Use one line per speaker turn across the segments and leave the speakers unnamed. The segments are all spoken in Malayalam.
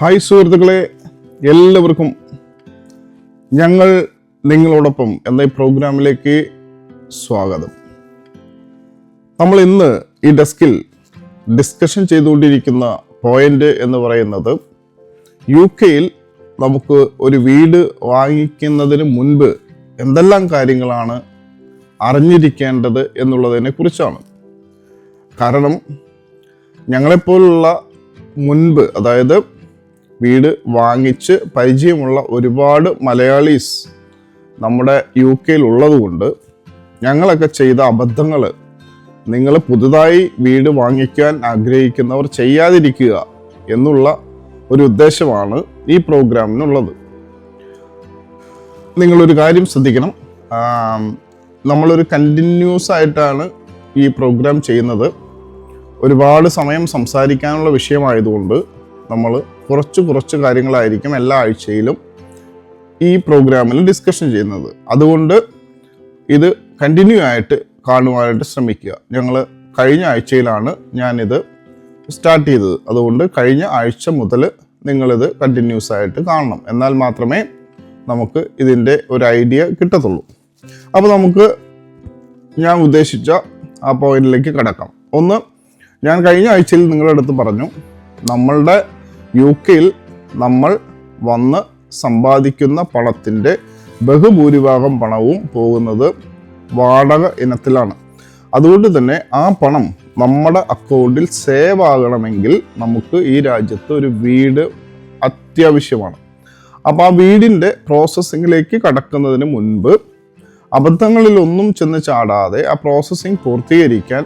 ഹായ് സുഹൃത്തുക്കളെ എല്ലാവർക്കും ഞങ്ങൾ നിങ്ങളോടൊപ്പം എന്ന ഈ പ്രോഗ്രാമിലേക്ക് സ്വാഗതം. നമ്മൾ ഇന്ന് ഈ ഡെസ്കിൽ ഡിസ്കഷൻ ചെയ്തുകൊണ്ടിരിക്കുന്ന പോയിന്റ് എന്ന് പറയുന്നത് യു കെയിൽ നമുക്ക് ഒരു വീട് വാങ്ങിക്കുന്നതിന് മുൻപ് എന്തെല്ലാം കാര്യങ്ങളാണ് അറിഞ്ഞിരിക്കേണ്ടത് എന്നുള്ളതിനെ കുറിച്ചാണ്. കാരണം ഞങ്ങളെപ്പോലുള്ള മുൻപ് അതായത് വീട് വാങ്ങിച്ച് പരിചയമുള്ള ഒരുപാട് മലയാളീസ് നമ്മുടെ യു കെയിൽ ഉള്ളതുകൊണ്ട് ഞങ്ങളൊക്കെ ചെയ്ത അബദ്ധങ്ങൾ നിങ്ങൾ പുതുതായി വീട് വാങ്ങിക്കാൻ ആഗ്രഹിക്കുന്നവർ ചെയ്യാതിരിക്കുക എന്നുള്ള ഒരു ഉദ്ദേശമാണ് ഈ പ്രോഗ്രാമിനുള്ളത്. നിങ്ങളൊരു കാര്യം ശ്രദ്ധിക്കണം. നമ്മളൊരു കണ്ടിന്യൂസ് ആയിട്ടാണ് ഈ പ്രോഗ്രാം ചെയ്യുന്നത്. ഒരുപാട് സമയം സംസാരിക്കാനുള്ള വിഷയമായതുകൊണ്ട് നമ്മൾ കുറച്ച് കുറച്ച് കാര്യങ്ങളായിരിക്കും എല്ലാ ആഴ്ചയിലും ഈ പ്രോഗ്രാമിൽ ഡിസ്കഷൻ ചെയ്യുന്നത്. അതുകൊണ്ട് ഇത് കണ്ടിന്യൂ ആയിട്ട് കാണുവാനായിട്ട് ശ്രമിക്കുക. ഞങ്ങൾ കഴിഞ്ഞ ആഴ്ചയിലാണ് ഞാനിത് സ്റ്റാർട്ട് ചെയ്തത്. അതുകൊണ്ട് കഴിഞ്ഞ ആഴ്ച മുതൽ നിങ്ങളിത് കണ്ടിന്യൂസ് ആയിട്ട് കാണണം. എന്നാൽ മാത്രമേ നമുക്ക് ഇതിന്റെ ഒരു ഐഡിയ കിട്ടത്തുള്ളൂ. അപ്പോൾ നമുക്ക് ഞാൻ ഉദ്ദേശിച്ച ആ പോയിന്റിലേക്ക് കിടക്കാം. ഒന്ന് ഞാൻ കഴിഞ്ഞ ആഴ്ചയിൽ നിങ്ങളുടെ അടുത്ത് പറഞ്ഞു നമ്മളുടെ യു കെയിൽ നമ്മൾ വന്ന് സമ്പാദിക്കുന്ന പണത്തിന്റെ ബഹുഭൂരിഭാഗം പണവും പോകുന്നത് വാടക ഇനത്തിലാണ്. അതുകൊണ്ട് തന്നെ ആ പണം നമ്മുടെ അക്കൗണ്ടിൽ സേവ് ആകണമെങ്കിൽ നമുക്ക് ഈ രാജ്യത്ത് ഒരു വീട് അത്യാവശ്യമാണ്. അപ്പോൾ ആ വീടിന്റെ പ്രോസസ്സിങ്ങിലേക്ക് കടക്കുന്നതിന് മുൻപ് അബദ്ധങ്ങളിലൊന്നും ചെന്ന് ചാടാതെ ആ പ്രോസസ്സിങ് പൂർത്തീകരിക്കാൻ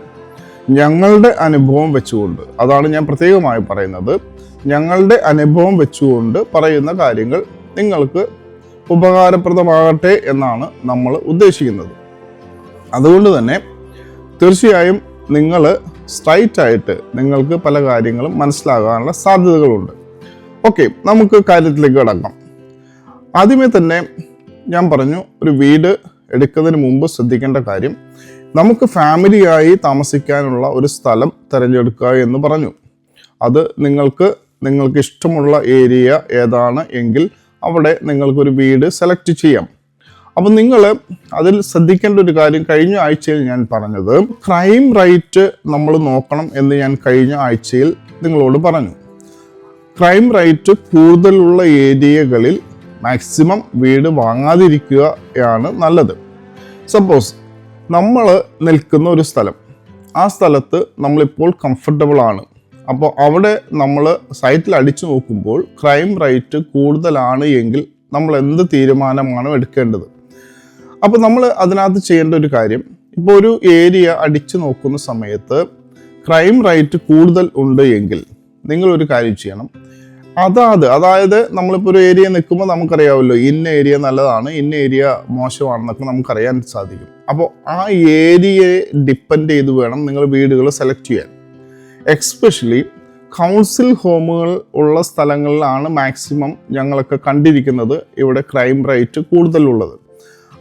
ഞങ്ങളുടെ അനുഭവം വെച്ചുകൊണ്ട് അതാണ് ഞാൻ പ്രത്യേകമായി പറയുന്നത് ഞങ്ങളുടെ അനുഭവം വെച്ചുകൊണ്ട് പറയുന്ന കാര്യങ്ങൾ നിങ്ങൾക്ക് ഉപകാരപ്രദമാകട്ടെ എന്നാണ് നമ്മൾ ഉദ്ദേശിക്കുന്നത്. അതുകൊണ്ട് തന്നെ തീർച്ചയായും നിങ്ങൾ സ്ട്രൈറ്റ് ആയിട്ട് നിങ്ങൾക്ക് പല കാര്യങ്ങളും മനസ്സിലാകാനുള്ള സാധ്യതകളുണ്ട്. ഓക്കെ നമുക്ക് കാര്യത്തിലേക്ക് കിടക്കാം. ആദ്യമേ തന്നെ ഞാൻ പറഞ്ഞു ഒരു വീട് എടുക്കുന്നതിന് മുമ്പ് ശ്രദ്ധിക്കേണ്ട കാര്യം നമുക്ക് ഫാമിലിയായി താമസിക്കാനുള്ള ഒരു സ്ഥലം തിരഞ്ഞെടുക്കുക എന്ന് പറഞ്ഞു. അത് നിങ്ങൾക്ക് നിങ്ങൾക്ക് ഇഷ്ടമുള്ള ഏരിയ ഏതാണ് എങ്കിൽ അവിടെ നിങ്ങൾക്കൊരു വീട് സെലക്ട് ചെയ്യാം. അപ്പം നിങ്ങൾ അതിൽ ശ്രദ്ധിക്കേണ്ട ഒരു കാര്യം കഴിഞ്ഞ ആഴ്ചയിൽ ഞാൻ പറഞ്ഞത് ക്രൈം റേറ്റ് നമ്മൾ നോക്കണം എന്ന് ഞാൻ കഴിഞ്ഞ ആഴ്ചയിൽ നിങ്ങളോട് പറഞ്ഞു. ക്രൈം റേറ്റ് കൂടുതലുള്ള ഏരിയകളിൽ മാക്സിമം വീട് വാങ്ങാതിരിക്കുകയാണ് നല്ലത്. സപ്പോസ് നമ്മൾ നിൽക്കുന്ന ഒരു സ്ഥലം ആ സ്ഥലത്ത് നമ്മളിപ്പോൾ കംഫർട്ടബിൾ ആണ്. അപ്പോൾ അവിടെ നമ്മൾ സൈറ്റിൽ അടിച്ചു നോക്കുമ്പോൾ ക്രൈം റേറ്റ് കൂടുതലാണ് എങ്കിൽ നമ്മൾ എന്ത് തീരുമാനമാണ് എടുക്കേണ്ടത്? അപ്പോൾ നമ്മൾ അതിനകത്ത് ചെയ്യേണ്ട ഒരു കാര്യം ഇപ്പോൾ ഒരു ഏരിയ അടിച്ചു നോക്കുന്ന സമയത്ത് ക്രൈം റേറ്റ് കൂടുതൽ ഉണ്ട് എങ്കിൽ നിങ്ങൾ ഒരു കാര്യം ചെയ്യണം. അതാത് അതായത് നമ്മളിപ്പോൾ ഒരു ഏരിയ നിൽക്കുമ്പോൾ നമുക്കറിയാമല്ലോ ഇന്ന ഏരിയ നല്ലതാണ് ഇന്ന ഏരിയ മോശമാണെന്നൊക്കെ നമുക്കറിയാൻ സാധിക്കും. അപ്പോൾ ആ ഏരിയയെ ഡിപ്പെൻഡ് ചെയ്ത് വേണം നിങ്ങൾ വീടുകൾ സെലക്ട് ചെയ്യാൻ. എക്സ്പെഷ്യലി കൗൺസിൽ ഹോമുകൾ ഉള്ള സ്ഥലങ്ങളിലാണ് മാക്സിമം ഞങ്ങളൊക്കെ കണ്ടിരിക്കുന്നത്. ഇവിടെ ക്രൈം റേറ്റ് കൂടുതലുള്ളത്.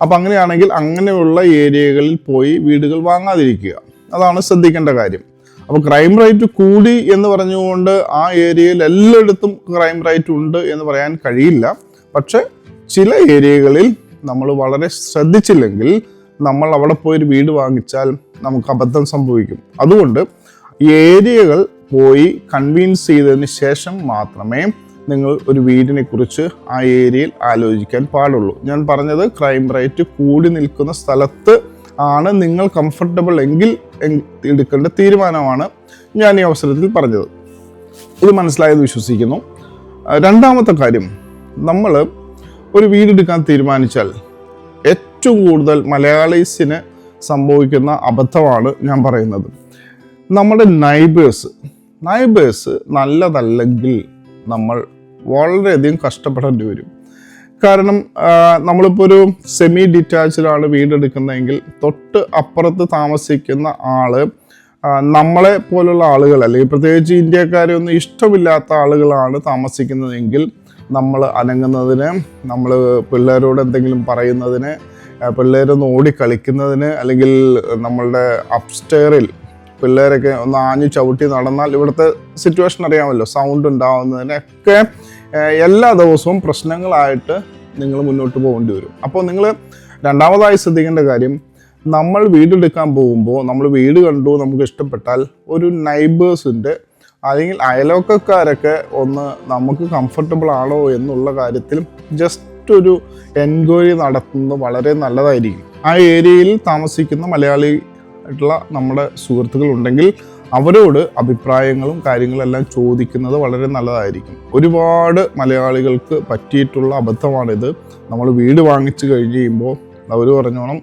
അപ്പം അങ്ങനെയാണെങ്കിൽ അങ്ങനെയുള്ള ഏരിയകളിൽ പോയി വീടുകൾ വാങ്ങാതിരിക്കുക. അതാണ് ശ്രദ്ധിക്കേണ്ട കാര്യം. അപ്പോൾ ക്രൈം റേറ്റ് കൂടി എന്ന് പറഞ്ഞുകൊണ്ട് ആ ഏരിയയിൽ എല്ലായിടത്തും ക്രൈം റേറ്റ് ഉണ്ട് എന്ന് പറയാൻ കഴിയില്ല. പക്ഷെ ചില ഏരിയകളിൽ നമ്മൾ വളരെ ശ്രദ്ധിച്ചില്ലെങ്കിൽ നമ്മൾ അവിടെ പോയി ഒരു വീട് വാങ്ങിച്ചാൽ നമുക്ക് അബദ്ധം സംഭവിക്കും. അതുകൊണ്ട് ഏരിയകൾ പോയി കൺവീൻസ് ചെയ്തതിന് ശേഷം മാത്രമേ നിങ്ങൾ ഒരു വീടിനെ കുറിച്ച് ആ ഏരിയയിൽ ആലോചിക്കാൻ പാടുള്ളൂ. ഞാൻ പറഞ്ഞത് ക്രൈം റേറ്റ് കൂടി നിൽക്കുന്ന സ്ഥലത്ത് ആണ് നിങ്ങൾ കംഫർട്ടബിൾ എങ്കിൽ എടുക്കേണ്ട തീരുമാനമാണ് ഞാൻ ഈ അവസരത്തിൽ പറഞ്ഞത്. ഇത് മനസ്സിലായത് വിശ്വസിക്കുന്നു. രണ്ടാമത്തെ കാര്യം നമ്മൾ ഒരു വീടെടുക്കാൻ തീരുമാനിച്ചാൽ ഏറ്റവും കൂടുതൽ മലയാളീസിന് സംഭവിക്കുന്ന അബദ്ധമാണ് ഞാൻ പറയുന്നത്. നമ്മുടെ നൈബേഴ്സ് നൈബേഴ്സ് നല്ലതല്ലെങ്കിൽ നമ്മൾ വളരെയധികം കഷ്ടപ്പെടേണ്ടി വരും. കാരണം നമ്മളിപ്പോൾ ഒരു സെമി ഡിറ്റാച്ച്ഡാണ് വീടെടുക്കുന്നതെങ്കിൽ തൊട്ട് അപ്പുറത്ത് താമസിക്കുന്ന ആൾ നമ്മളെ പോലുള്ള ആളുകൾ അല്ലെങ്കിൽ പ്രത്യേകിച്ച് ഇന്ത്യക്കാരെ ഒന്നും ഇഷ്ടമില്ലാത്ത ആളുകളാണ് താമസിക്കുന്നതെങ്കിൽ നമ്മൾ അനങ്ങുന്നതിന് നമ്മൾ പിള്ളേരോട് എന്തെങ്കിലും പറയുന്നതിന് പിള്ളേരൊന്ന് ഓടി കളിക്കുന്നതിന് അല്ലെങ്കിൽ നമ്മളുടെ അപ്സ്റ്റെയറിൽ പിള്ളേരൊക്കെ ഒന്ന് ആഞ്ഞു ചവിട്ടി നടന്നാൽ ഇവിടുത്തെ സിറ്റുവേഷൻ അറിയാമല്ലോ. സൗണ്ട് ഉണ്ടാവുന്നതിനൊക്കെ എല്ലാ ദിവസവും പ്രശ്നങ്ങളായിട്ട് നിങ്ങൾ മുന്നോട്ട് പോകേണ്ടി വരും. അപ്പോൾ നിങ്ങൾ രണ്ടാമതായി ശ്രദ്ധിക്കേണ്ട കാര്യം നമ്മൾ വീടെടുക്കാൻ പോകുമ്പോൾ നമ്മൾ വീട് കണ്ടു നമുക്ക് ഇഷ്ടപ്പെട്ടാൽ ഒരു നൈബേഴ്സിന്റെ അല്ലെങ്കിൽ അയലോക്കക്കാരൊക്കെ ഒന്ന് നമുക്ക് കംഫർട്ടബിൾ ആണോ എന്നുള്ള കാര്യത്തിൽ ജസ്റ്റ് ഒരു എൻക്വയറി നടത്തുന്നത് വളരെ നല്ലതായിരിക്കും. ആ ഏരിയയിൽ താമസിക്കുന്ന മലയാളി ആയിട്ടുള്ള നമ്മുടെ സുഹൃത്തുക്കളുണ്ടെങ്കിൽ അവരോട് അഭിപ്രായങ്ങളും കാര്യങ്ങളും എല്ലാം ചോദിക്കുന്നത് വളരെ നല്ലതായിരിക്കും. ഒരുപാട് മലയാളികൾക്ക് പറ്റിയിട്ടുള്ള അബദ്ധമാണിത്. നമ്മൾ വീട് വാങ്ങിച്ചു കഴിഞ്ഞ് കഴിയുമ്പോൾ അവർ പറഞ്ഞോണം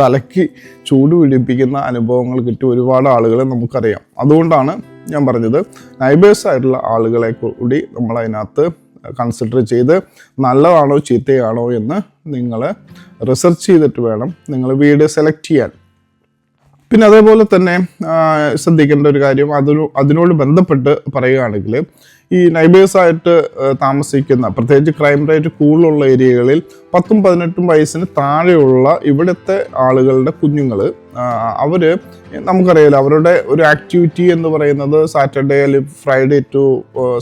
തലയ്ക്ക് ചൂട് പിടിപ്പിക്കുന്ന അനുഭവങ്ങൾ കിട്ടിയ ഒരുപാട് ആളുകളെ നമുക്കറിയാം. അതുകൊണ്ടാണ് ഞാൻ പറഞ്ഞത് നൈബേഴ്സ് ആയിട്ടുള്ള ആളുകളെ കൂടി നമ്മൾ അതിനകത്ത് കൺസിഡർ ചെയ്ത് നല്ലതാണോ ചീത്തയാണോ എന്ന് നിങ്ങൾ റിസർച്ച് ചെയ്തിട്ട് വേണം നിങ്ങൾ വീട് സെലക്ട് ചെയ്യാൻ. പിന്നെ അതേപോലെ തന്നെ ശ്രദ്ധിക്കേണ്ട ഒരു കാര്യം അതൊരു അതിനോട് ബന്ധപ്പെട്ട് പറയുകയാണെങ്കിൽ ഈ നൈബേഴ്സായിട്ട് താമസിക്കുന്ന പ്രത്യേകിച്ച് ക്രൈം റേറ്റ് കൂടുതലുള്ള ഏരിയകളിൽ പത്തും പതിനെട്ടും വയസ്സിന് താഴെയുള്ള ഇവിടുത്തെ ആളുകളുടെ കുഞ്ഞുങ്ങൾ അവർ നമുക്കറിയാലോ അവരുടെ ഒരു ആക്ടിവിറ്റി എന്ന് പറയുന്നത് സാറ്റർഡേ അല്ലെങ്കിൽ ഫ്രൈഡേ ടു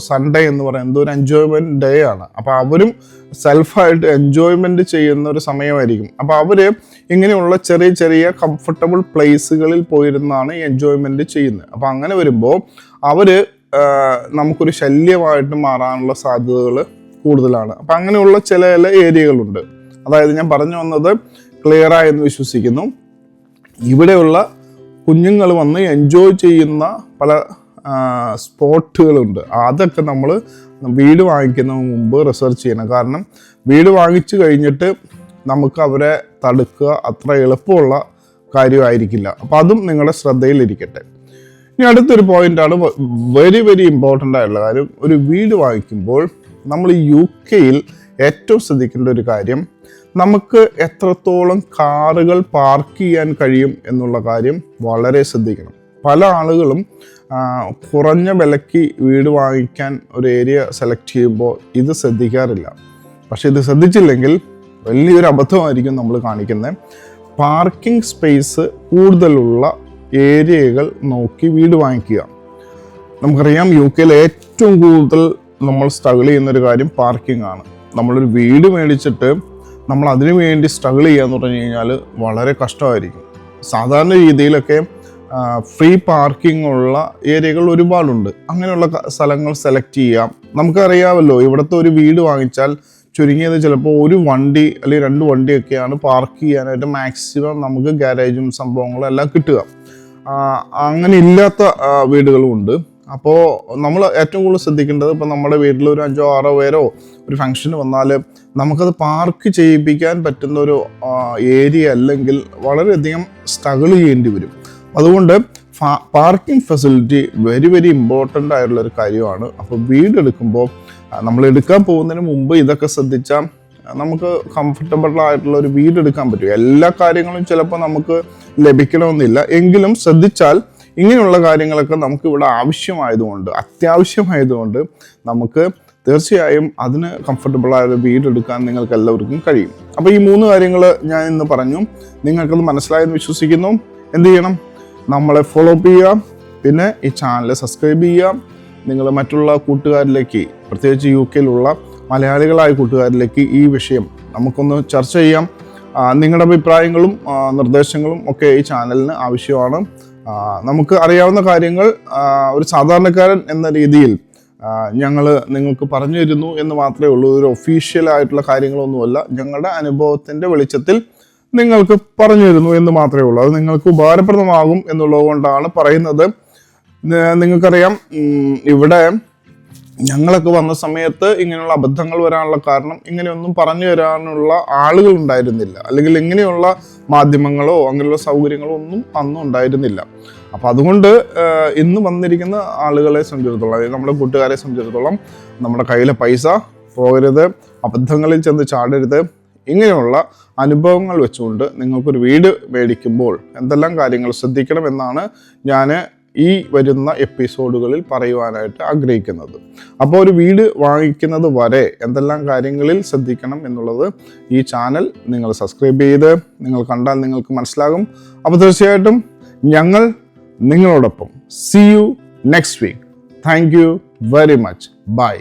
സൺഡേ എന്ന് പറയുന്നത് ഒരു എൻജോയ്മെന്റ് ഡേ ആണ്. അപ്പോൾ അവരും സെൽഫായിട്ട് എൻജോയ്മെന്റ് ചെയ്യുന്ന ഒരു സമയമായിരിക്കും. അപ്പോൾ അവർ ഇങ്ങനെയുള്ള ചെറിയ ചെറിയ കംഫർട്ടബിൾ പ്ലേസുകളിൽ പോയിരുന്നാണ് എൻജോയ്മെന്റ് ചെയ്യുന്നത്. അപ്പോൾ അങ്ങനെ വരുമ്പോൾ അവർ നമുക്കൊരു ശല്യമായിട്ട് മാറാനുള്ള സാധ്യതകൾ കൂടുതലാണ്. അപ്പം അങ്ങനെയുള്ള ചില ചില ഏരിയകളുണ്ട്. അതായത് ഞാൻ പറഞ്ഞു വന്നത് ക്ലിയറായെന്ന് വിശ്വസിക്കുന്നു. ഇവിടെയുള്ള കുഞ്ഞുങ്ങൾ വന്ന് എൻജോയ് ചെയ്യുന്ന പല സ്പോട്ടുകളുണ്ട്. അതൊക്കെ നമ്മൾ വീട് വാങ്ങിക്കുന്ന മുമ്പ് റിസർച്ച് ചെയ്യണം. കാരണം വീട് വാങ്ങിച്ചു കഴിഞ്ഞിട്ട് നമുക്ക് അവരെ തടുക്കുക അത്ര എളുപ്പമുള്ള കാര്യമായിരിക്കില്ല. അപ്പോൾ അതും നിങ്ങളുടെ ശ്രദ്ധയിലിരിക്കട്ടെ. ഇനി അടുത്തൊരു പോയിന്റാണ് വെരി വെരി ഇമ്പോർട്ടന്റ് ആയിട്ടുള്ള കാര്യം. ഒരു വീട് വാങ്ങിക്കുമ്പോൾ നമ്മൾ യു കെയിൽ ഏറ്റവും ശ്രദ്ധിക്കേണ്ട ഒരു കാര്യം നമുക്ക് എത്രത്തോളം കാറുകൾ പാർക്ക് ചെയ്യാൻ കഴിയും എന്നുള്ള കാര്യം വളരെ ശ്രദ്ധിക്കണം. പല ആളുകളും കുറഞ്ഞ വിലയ്ക്ക് വീട് വാങ്ങിക്കാൻ ഒരു ഏരിയ സെലക്ട് ചെയ്യുമ്പോൾ ഇത് ശ്രദ്ധിക്കാറില്ല. പക്ഷേ ഇത് ശ്രദ്ധിച്ചില്ലെങ്കിൽ വലിയൊരു അബദ്ധമായിരിക്കും നമ്മൾ കാണിക്കുന്നത് പാർക്കിംഗ് സ്പേസ് കൂടുതലുള്ള ഏരിയകൾ നോക്കി വീട് വാങ്ങിക്കുക. നമുക്കറിയാം യു കെയിൽ ഏറ്റവും കൂടുതൽ നമ്മൾ സ്ട്രഗിൾ ചെയ്യുന്ന ഒരു കാര്യം പാർക്കിംഗ് ആണ്. നമ്മളൊരു വീട് മേടിച്ചിട്ട് നമ്മൾ അതിനു വേണ്ടി സ്ട്രഗിൾ ചെയ്യാന്ന് പറഞ്ഞു കഴിഞ്ഞാൽ വളരെ കഷ്ടമായിരിക്കും. സാധാരണ രീതിയിലൊക്കെ ഫ്രീ പാർക്കിംഗ് ഉള്ള ഏരിയകൾ ഒരുപാടുണ്ട്. അങ്ങനെയുള്ള സ്ഥലങ്ങൾ സെലക്ട് ചെയ്യാം. നമുക്കറിയാമല്ലോ ഇവിടുത്തെ ഒരു വീട് വാങ്ങിച്ചാൽ ചുരുങ്ങിയത് ചിലപ്പോൾ ഒരു വണ്ടി അല്ലെങ്കിൽ രണ്ട് വണ്ടിയൊക്കെയാണ് പാർക്ക് ചെയ്യാനായിട്ട് മാക്സിമം നമുക്ക് ഗാരേജും സംഭവങ്ങളും എല്ലാം കിട്ടുക. അങ്ങനെ ഇല്ലാത്ത വീടുകളും ഉണ്ട്. അപ്പോൾ നമ്മൾ ഏറ്റവും കൂടുതൽ ശ്രദ്ധിക്കേണ്ടത് ഇപ്പോൾ നമ്മുടെ വീട്ടിൽ ഒരു അഞ്ചോ ആറോ പേരോ ഒരു ഫംഗ്ഷന് വന്നാൽ നമുക്കത് പാർക്ക് ചെയ്യിപ്പിക്കാൻ പറ്റുന്ന ഒരു ഏരിയ അല്ലെങ്കിൽ വളരെയധികം സ്ട്രഗിൾ ചെയ്യേണ്ടി വരും. അതുകൊണ്ട് parking facility very very important ആയിട്ടുള്ള ഒരു കാര്യമാണ്. അപ്പോൾ വീട് എടുക്കുമ്പോൾ നമ്മൾ എടുക്കാൻ പോകുന്നതിന് മുമ്പ് ഇതൊക്കെ ശ്രദ്ധിച്ചാൽ നമുക്ക് കംഫർട്ടബിൾ ആയിട്ടുള്ള ഒരു വീട് എടുക്കാൻ പറ്റും. എല്ലാ കാര്യങ്ങളും ചിലപ്പോൾ നമുക്ക് ലഭിക്കണമെന്നില്ല. എങ്കിലും ശ്രദ്ധിച്ചാൽ ഇങ്ങനെയുള്ള കാര്യങ്ങളൊക്കെ നമുക്ക് ഇവിടെ ആവശ്യമായതുകൊണ്ട് അത്യാവശ്യമായതുകൊണ്ട് നമുക്ക് തീർച്ചയായും അതിന് കംഫർട്ടബിളായ ഒരു വീട് എടുക്കാൻ നിങ്ങൾക്ക് എല്ലാവർക്കും കഴിയും. അപ്പോൾ ഈ മൂന്ന് കാര്യങ്ങൾ ഞാൻ ഇന്ന് പറഞ്ഞു. നിങ്ങൾക്കത് മനസ്സിലായെന്ന് വിശ്വസിക്കുന്നു. എന്ത് ചെയ്യണം? നമ്മളെ ഫോളോ അപ്പ് ചെയ്യുക. പിന്നെ ഈ ചാനൽ സബ്സ്ക്രൈബ് ചെയ്യുക. നിങ്ങൾ മറ്റുള്ള കൂട്ടുകാരിലേക്ക് പ്രത്യേകിച്ച് യു കെയിലുള്ള മലയാളികളായ കൂട്ടുകാരിലേക്ക് ഈ വിഷയം നമുക്കൊന്ന് ചർച്ച ചെയ്യാം. നിങ്ങളുടെ അഭിപ്രായങ്ങളും നിർദ്ദേശങ്ങളും ഒക്കെ ഈ ചാനലിന് ആവശ്യമാണ്. നമുക്ക് അറിയാവുന്ന കാര്യങ്ങൾ ഒരു സാധാരണക്കാരൻ എന്ന രീതിയിൽ ഞങ്ങൾ നിങ്ങൾക്ക് പറഞ്ഞു തരുന്നു എന്ന് മാത്രമേ ഉള്ളൂ. ഒരു ഒഫീഷ്യൽ ആയിട്ടുള്ള കാര്യങ്ങളൊന്നുമല്ല. ഞങ്ങളുടെ അനുഭവത്തിന്റെ വെളിച്ചത്തിൽ നിങ്ങൾക്ക് പറഞ്ഞു തരുന്നു എന്ന് മാത്രമേ ഉള്ളൂ. അത് നിങ്ങൾക്ക് ഉപകാരപ്രദമാകും എന്നുള്ളത് കൊണ്ടാണ് പറയുന്നത്. നിങ്ങൾക്കറിയാം ഇവിടെ ഞങ്ങളൊക്കെ വന്ന സമയത്ത് ഇങ്ങനെയുള്ള അബദ്ധങ്ങൾ വരാനുള്ള കാരണം ഇങ്ങനെയൊന്നും പറഞ്ഞു തരാനുള്ള ആളുകൾ ഉണ്ടായിരുന്നില്ല അല്ലെങ്കിൽ ഇങ്ങനെയുള്ള മാധ്യമങ്ങളോ അങ്ങനെയുള്ള സൗകര്യങ്ങളോ ഒന്നും അന്നും ഉണ്ടായിരുന്നില്ല. അപ്പം അതുകൊണ്ട് ഇന്ന് വന്നിരിക്കുന്ന ആളുകളെ സംബന്ധിച്ചിടത്തോളം അതായത് നമ്മുടെ കൂട്ടുകാരെ സംബന്ധിച്ചിടത്തോളം നമ്മുടെ കയ്യിലെ പൈസ പോകരുത് അബദ്ധങ്ങളിൽ ചെന്ന് ചാടരുത് ഇങ്ങനെയുള്ള അനുഭവങ്ങൾ വെച്ചുകൊണ്ട് നിങ്ങൾക്കൊരു വീട് മേടിക്കുമ്പോൾ എന്തെല്ലാം കാര്യങ്ങൾ ശ്രദ്ധിക്കണമെന്നാണ് ഞാൻ ഈ വരുന്ന എപ്പിസോഡുകളിൽ പറയുവാനായിട്ട് ആഗ്രഹിക്കുന്നത്. അപ്പോൾ ഒരു വീട് വാങ്ങിക്കുന്നത് വരെ എന്തെല്ലാം കാര്യങ്ങളിൽ ശ്രദ്ധിക്കണം എന്നുള്ളത് ഈ ചാനൽ നിങ്ങൾ സബ്സ്ക്രൈബ് ചെയ്ത് നിങ്ങൾ കണ്ടാൽ നിങ്ങൾക്ക് മനസ്സിലാകും. അപ്പോൾ തീർച്ചയായിട്ടും ഞങ്ങൾ നിങ്ങളോടൊപ്പം. See you next week thank you very much bye